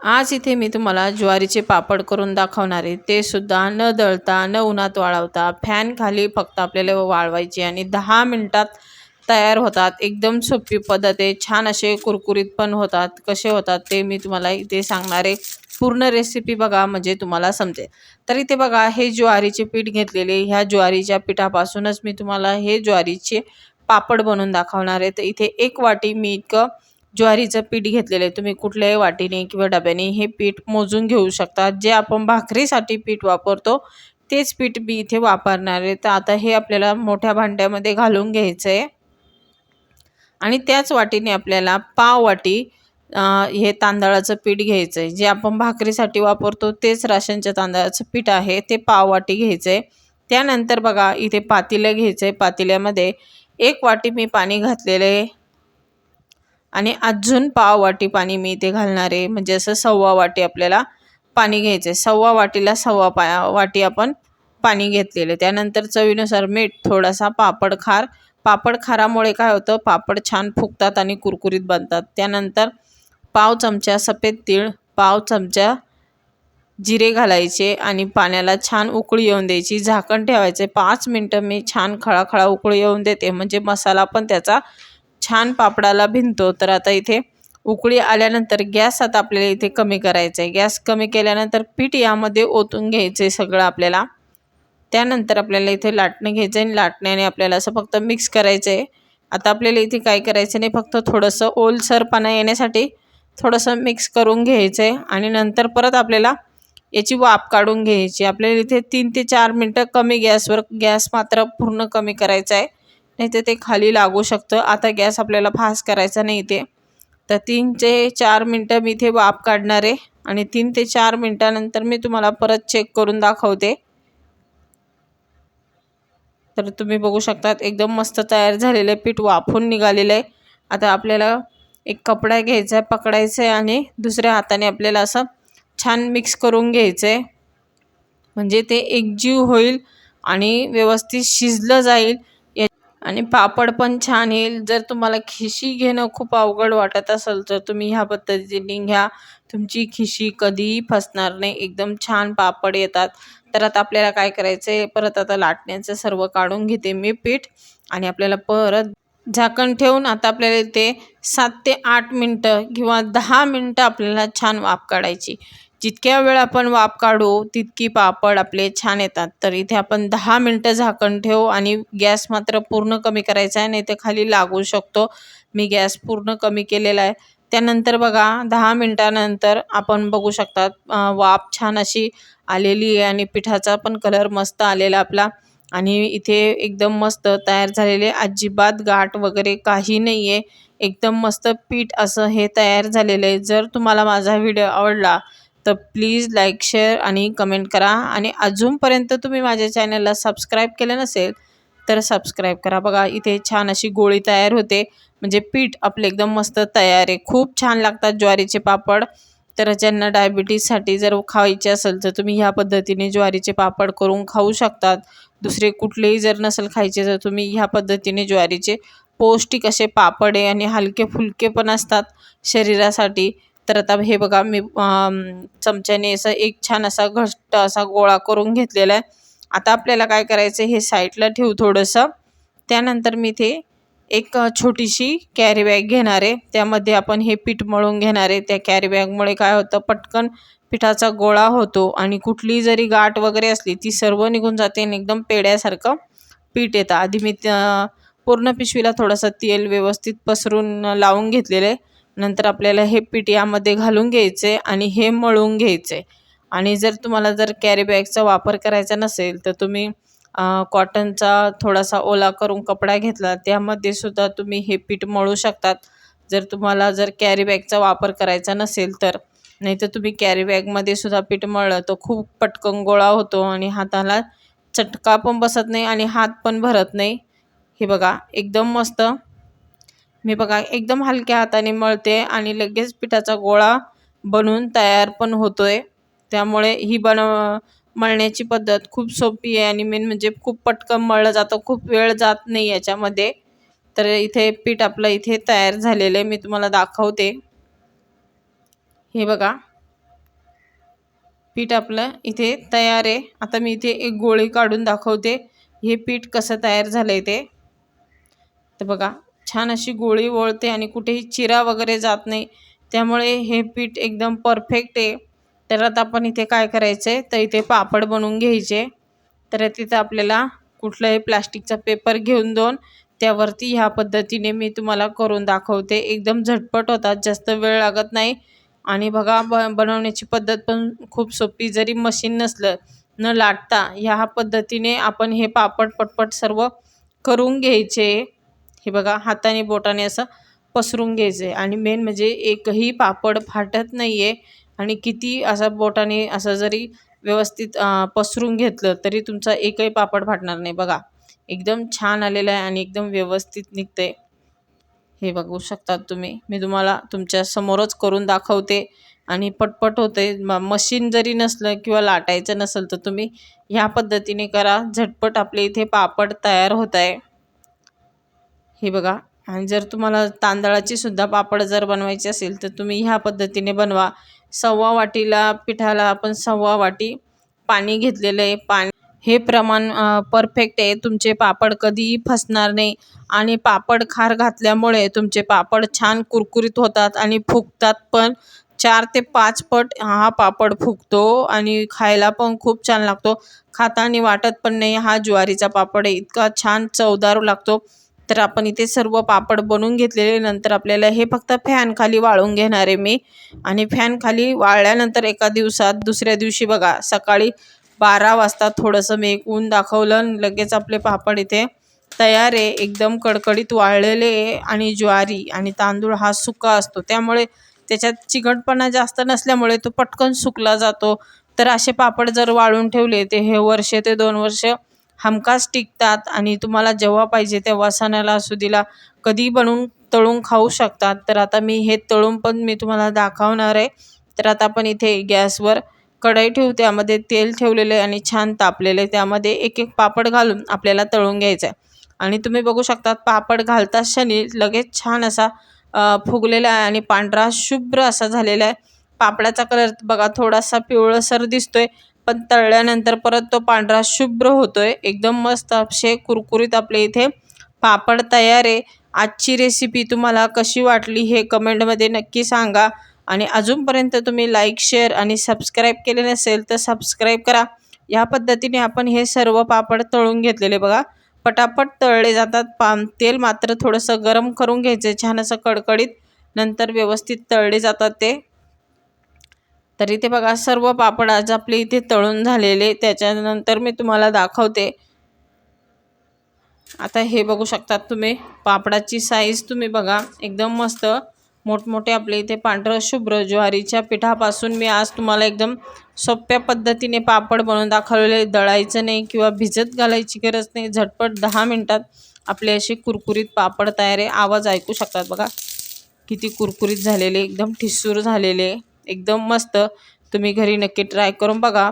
आज इथे मी तुम्हाला ज्वारीचे पापड करून दाखवणार आहे. ते सुद्धा न दळता न उन्हात वाळवता फॅन खाली फक्त आपल्याला वाळवायचे आणि दहा मिनटात तयार होतात. एकदम सोपी पद्धत आहे. छान असे कुरकुरीत पण होतात. कसे होतात ते मी तुम्हाला इथे सांगणार आहे. पूर्ण रेसिपी बघा म्हणजे तुम्हाला समजेल. तर इथे बघा हे ज्वारीचे पीठ घेतलेले ह्या ज्वारीच्या पिठापासूनच मी तुम्हाला हे ज्वारीचे पापड बनवून दाखवणार आहे. तर इथे एक वाटी मी इतकं ज्वारीचं पीठ घेतलेलं आहे. तुम्ही कुठल्याही वाटीने किंवा डब्याने हे पीठ मोजून घेऊ शकता. जे आपण भाकरीसाठी पीठ वापरतो तेच पीठ मी इथे वापरणार आहे. तर आता हे आपल्याला मोठ्या भांड्यामध्ये घालून घ्यायचं आहे आणि त्याच वाटीने आपल्याला पाव वाटी हे तांदळाचं पीठ घ्यायचं आहे जे आपण भाकरीसाठी वापरतो तेच राशनच्या तांदळाचं पीठ आहे ते पाव वाटी घ्यायचं आहे त्यानंतर बघा इथे पातेलं घ्यायचं आहे पातेल्यामध्ये एक वाटी मी पाणी घातलेलं आहे. आणि अजून पाव वाटी पाणी मी इथे घालणार आहे म्हणजे असं सव्वा वाटी आपल्याला पाणी घ्यायचं आहे सव्वा वाटीला सव्वा पा वाटी आपण पाणी घेतलेले त्यानंतर चवीनुसार मीठ थोडासा पापड खार. पापड खारामुळे काय होतं? पापड छान फुगतात आणि कुरकुरीत बनतात. त्यानंतर पाव चमचा सफेद तीळ पाव चमचा जिरे घालायचे आणि पाण्याला छान उकळी येऊन द्यायची. झाकण ठेवायचे पाच मिनटं मी छान खळाखळा उकळी येऊन देते. म्हणजे मसाला पण त्याचा छान पापडाला भिनतो. तर आता इथे उकळी आल्यानंतर गॅस आता आपल्याला इथे कमी करायचं आहे गॅस कमी केल्यानंतर पीठ यामध्ये ओतून घ्यायचं आहे सगळं आपल्याला. त्यानंतर आपल्याला इथे लाटणं घ्यायचं आहे आणि लाटण्याने आपल्याला असं फक्त मिक्स करायचं आहे आता आपल्याला इथे काय करायचं नाही फक्त थोडंसं ओलसरपणा येण्यासाठी थोडंसं मिक्स करून घ्यायचं आहे आणि नंतर परत आपल्याला याची वाफ काढून घ्यायची. आपल्याला इथे तीन ते चार मिनटं कमी गॅसवर गॅस मात्र पूर्ण कमी करायचा आहे नाही तर ते खाली लागू शकतं. आता गॅस आपल्याला फास्ट करायचा नाही इथे. तर तीन ते चार मिनटं मी इथे वाफ काढणार आहे आणि तीन ते चार मिनटानंतर मी तुम्हाला परत चेक करून दाखवते. तर तुम्ही बघू शकतात एकदम मस्त तयार झालेलं आहे पीठ वाफून निघालेलं आहे. आता आपल्याला एक कपडा घ्यायचा आहे पकडायचा आहे आणि दुसऱ्या हाताने आपल्याला असं छान मिक्स करून घ्यायचं आहे म्हणजे ते एकजीव होईल आणि व्यवस्थित शिजलं जाईल. आणि पापड पण छान येईल. जर तुम्हाला खिशी घेणं खूप अवघड वाटत असेल तर तुम्ही ह्या पद्धतीने घ्या. तुमची खिशी कधीही फसणार नाही. एकदम छान पापड येतात. तर आता आपल्याला काय करायचं आहे परत आता लाटण्याचं सर्व काढून घेते मी पीठ आणि आपल्याला परत झाकण ठेवून आता आपल्याला ते सात ते आठ मिनटं किंवा दहा मिनटं आपल्याला छान वाफ काढायची. जितक्या वेळ आपण वाफ काढू तितकी पापड आपले छान येतात. तर इथे आपण दहा मिनटं झाकण ठेवू आणि गॅस मात्र पूर्ण कमी करायचा आहे नाही ते खाली लागू शकतो. मी गॅस पूर्ण कमी केलेला आहे. त्यानंतर बघा दहा मिनटानंतर आपण बघू शकतात वाफ छान अशी आलेली आहे आणि पिठाचा पण कलर मस्त आलेला आपला. आणि इथे एकदम मस्त तयार झालेले अजिबात गाठ वगैरे काही नाही आहे एकदम मस्त पीठ असं हे तयार झालेलं आहे. जर तुम्हाला माझा व्हिडिओ आवडला तर प्लीज लाईक शेअर आणि कमेंट करा. आणि अजूनपर्यंत तुम्ही माझ्या चॅनलला सबस्क्राईब केलं नसेल तर सबस्क्राईब करा. बघा इथे छान अशी गोळी तयार होते. म्हणजे पीठ आपले एकदम मस्त तयार आहे. खूप छान लागतात ज्वारीचे पापड. तर ज्यांना डायबिटीजसाठी जर खायचे असेल तर तुम्ही ह्या पद्धतीने ज्वारीचे पापड करून खाऊ शकतात. दुसरे कुठलेही जर नसेल खायचे तर तुम्ही ह्या पद्धतीने ज्वारीचे पौष्टिक असे पापड आहे आणि हलके फुलके पण असतात शरीरासाठी. तर आता हे बघा मी चमच्याने असं एक छान असा घट्ट असा गोळा करून घेतलेला आहे. आता आपल्याला काय करायचं हे साईडला ठेवू थोडंसं. त्यानंतर मी ते एक छोटीशी कॅरी बॅग घेणार आहे. त्यामध्ये आपण हे पीठ मळून घेणार आहे. त्या कॅरी बॅगमुळे काय होतं पटकन पिठाचा गोळा होतो आणि कुठली जरी गाठ वगैरे असली ती सर्व निघून जाते आणि एकदम पेड्यासारखं पीठ येतं. आधी मी पूर्ण पिशवीला थोडंसं तेल व्यवस्थित पसरून लावून घेतलेलं आहे. नंतर आपल्याला हे पीठ यामध्ये घालून घ्यायचे आणि हे मळून घ्यायचे. आणि जर तुम्हाला जर कॅरी बॅगचा वापर करायचा नसेल तर तुम्ही कॉटनचा थोडासा ओला करून कपडा घेतला त्यामध्ये सुद्धा तुम्ही हे पीठ मळू शकतात. जर तुम्हाला जर कॅरी बॅगचा वापर करायचा नसेल तर. नाही तर तुम्ही कॅरी बॅगमध्ये सुद्धा पीठ मळलं तर खूप पटकन गोळा होतो आणि हाताला चटका पण बसत नाही आणि हात पण भरत नाही. हे बघा एकदम मस्त. मी बघा एकदम हलक्या हाताने मळते आणि लगेच पिठाचा गोळा बनवून तयार पण होतो आहे त्यामुळे ही बनव मळण्याची पद्धत खूप सोपी आहे आणि मेन म्हणजे खूप पटकन मळलं जातं खूप वेळ जात नाही याच्यामध्ये. तर इथे पीठ आपलं इथे तयार झालेलं आहे मी तुम्हाला दाखवते. हे बघा. पीठ आपलं इथे तयार आहे. आता मी इथे एक गोळी काढून दाखवते. हे पीठ कसं तयार झालं आहे ते. तर बघा छान अशी गोळी वळते आणि कुठेही चिरा वगैरे जात नाही. त्यामुळे हे पीठ एकदम परफेक्ट आहे. तर आता आपण इथे काय करायचं आहे तर इथे पापड बनवून घ्यायचे. तर तिथं आपल्याला कुठलाही प्लास्टिकचा पेपर घेऊन दोन. त्यावरती ह्या पद्धतीने मी तुम्हाला करून दाखवते. एकदम झटपट होतात जास्त वेळ लागत नाही. आणि बघा ब बनवण्याची पद्धत पण खूप सोपी. जरी मशीन नसलं न लाटता ह्या पद्धतीने आपण हे पापड पटपट सर्व करून घ्यायचे. हे बघा हाताने बोटाने असं पसरून घ्यायचं. आहे आणि मेन म्हणजे एकही पापड फाटत नाही आहे आणि किती असा बोटाने असं जरी व्यवस्थित पसरून घेतलं तरी तुमचा एकही पापड फाटणार नाही. बघा एकदम छान आलेलं आहे आणि एकदम व्यवस्थित निघते हे बघू शकतात तुम्ही. मी तुम्हाला तुमच्या समोरच करून दाखवते आणि पटपट होते म मशीन जरी नसलं किंवा लाटायचं नसेल तर तुम्ही ह्या पद्धतीने करा. झटपट आपले इथे पापड तयार होत आहे. हे बघा आणि जर तुम्हाला तांदळाची सुद्धा पापड जर बनवायची असेल तर तुम्ही ह्या पद्धतीने बनवा. सव्वा वाटीला पिठाला आपण सव्वा वाटी पाणी घेतलेलं आहे. पाणी हे प्रमाण परफेक्ट आहे. तुमचे पापड कधीही फसणार नाही. आणि पापड खार घातल्यामुळे तुमचे पापड छान कुरकुरीत होतात आणि फुगतात पण. चार ते पाच पट हा पापड फुगतो आणि खायला पण खूप छान लागतो. खाताना वाटत पण नाही. हा ज्वारीचा पापड आहे. इतका छान चवदार लागतो. तर आपण इथे सर्व पापड बनवून घेतलेले. नंतर आपल्याला हे फक्त फॅन खाली वाळून घेणार आहे मी. आणि फॅन खाली वाळल्यानंतर एका दिवसात दुसऱ्या दिवशी बघा सकाळी बारा वाजता थोडंसं मी एक ऊन दाखवलं लगेच आपले पापड इथे तयार आहे. एकदम कडकडीत वाळलेले आणि ज्वारी आणि तांदूळ हा सुका असतो. त्यामुळे त्याच्यात चिकटपणा जास्त नसल्यामुळे तो पटकन सुकला जातो. तर असे पापड जर वाळून ठेवले ते हे वर्ष ते दोन वर्ष हमखास टिकतात आणि तुम्हाला जेव्हा पाहिजे तेव्हा सणाला दिला कधी बनवून तळून खाऊ शकतात. तर आता मी हे तळून पण मी तुम्हाला दाखवणार आहे. तर आता आपण इथे गॅसवर कढई ठेवू त्यामध्ये तेल ठेवलेले आणि छान तापलेले त्यामध्ये एक एक पापड घालून आपल्याला तळून घ्यायचं आहे. आणि तुम्ही बघू शकतात पापड घालता क्षणी लगेच छान असा फुगलेला आहे आणि पांढरा शुभ्र असा झालेला आहे. पापडाचा कलर बघा थोडासा पिवळसर दिसतोय. पण तळल्यानंतर परत तो पांढरा शुभ्र होतोय. एकदम मस्त असे कुरकुरीत आपले इथे पापड तयार आहे. आजची रेसिपी तुम्हाला कशी वाटली हे कमेंटमध्ये नक्की सांगा. आणि अजूनपर्यंत तुम्ही लाईक शेअर आणि सबस्क्राईब केले नसेल तर सबस्क्राईब करा. या पद्धतीने आपण हे सर्व पापड तळून घेतलेले बघा. पटापट तळले जातात. पा तेल मात्र थोडंसं गरम करून घ्यायचं. छान असं कडकडीत नंतर व्यवस्थित तळले जातात ते. तर इथे बघा सर्व पापड आज आपले इथे तळून झालेले. त्याच्यानंतर मी तुम्हाला दाखवते. आता हे बघू शकतात तुम्ही पापडाची साईज तुम्ही बघा एकदम मस्त. मोठमोठे आपले इथे पांढरं शुभ्र ज्वारीच्या पिठापासून मी आज तुम्हाला एकदम सोप्या पद्धतीने पापड बनवून दाखवलेले. दळायचं नाही किंवा भिजत घालायची गरज नाही. झटपट दहा मिनटात आपले असे कुरकुरीत पापड तयार आहे. आवाज ऐकू शकतात बघा. किती कुरकुरीत झालेले एकदम ठिसूर झालेले. एकदम मस्त. तुम्ही घरी नक्की ट्राय करून बघा.